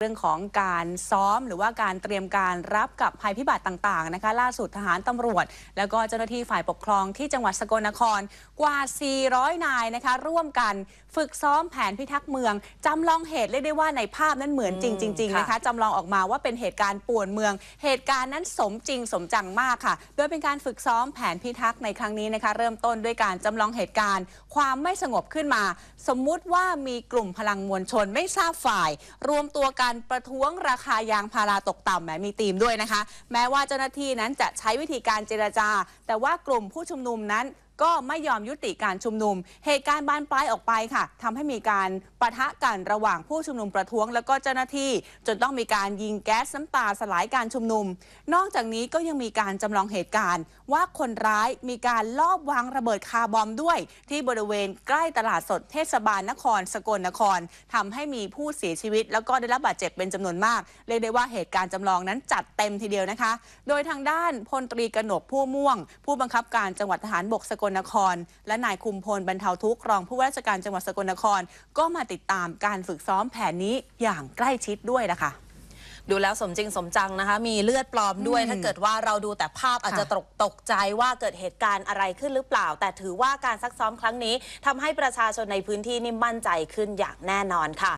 เรื่องของการซ้อมหรือว่าการเตรียมการรับกับภัยพิบัติต่างๆนะคะ ล่าสุดทหารตำรวจ แล้วก็เจ้าหน้าที่ฝ่ายปกครองที่จังหวัดสกลนครกว่า 400 นายนะคะ ร่วมกันฝึกซ้อมแผนพิทักษ์เมืองจำลองเหตุเรียกได้ว่าในภาพนั้นเหมือนจริงจริงๆนะคะจำลองออกมาว่าเป็นเหตุการณ์ป่วนเมือง เหตุการณ์นั้นสมจริงสมจังมากค่ะ โดยเป็นการฝึกซ้อมแผนพิทักษ์ในครั้งนี้นะคะ เริ่มต้นด้วยการจำลองเหตุการณ์ ความไม่สงบขึ้นมา สมมุติว่ามีกลุ่มพลังมวลชนไม่ทราบฝ่าย รวมตัวกันประท้วงราคายางพาราตกต่ำแหมมีธีมด้วยนะคะ แม้ว่าเจ้าหน้าที่นั้นจะใช้วิธีการเจรจา แต่ว่ากลุ่มผู้ชุมนุมนั้น ก็ไม่ยอมยุติการชุมนุม เหตุการณ์บานปลายออกไปค่ะทำให้มีการปะทะกันระหว่างผู้ชุมนุมประท้วง แล้วก็เจ้าหน้าที่ จนต้องมีการยิงแก๊สน้ำตาสลายการชุมนุม นอกจากนี้ก็ยังมีการจำลองเหตุการณ์ ว่าคนร้ายมีการลอบวางระเบิดคาร์บอมด้วย ที่บริเวณใกล้ตลาดสดเทศบาลนคร สกลนครทำให้มีผู้เสียชีวิต แล้วก็ได้รับบาดเจ็บเป็นจำนวนมาก เรียกได้ว่าเหตุการณ์จำลองนั้นจัดเต็มทีเดียวนะคะ โดยทางด้านพลตรีกนกผู้ม่วง ผู้บังคับการจังหวัดทหารบกสกลนคร และนายคุมพลบรรเทาทุกข์รองผู้ว่าราชการจังหวัดสกลนคร ก็มาติดตามการฝึกซ้อมแผนนี้อย่างใกล้ชิดด้วยนะคะดูแล้วสมจริงสมจังนะคะ มีเลือดปลอมด้วยอืมถ้าเกิดว่าเราดูแต่ภาพอาจจะตกตกใจว่าเกิดเหตุการณ์อะไรขึ้นหรือเปล่า แต่ถือว่าการซักซ้อมครั้งนี้ทำให้ประชาชนในพื้นที่นี่มั่นใจขึ้นอย่างแน่นอนค่ะ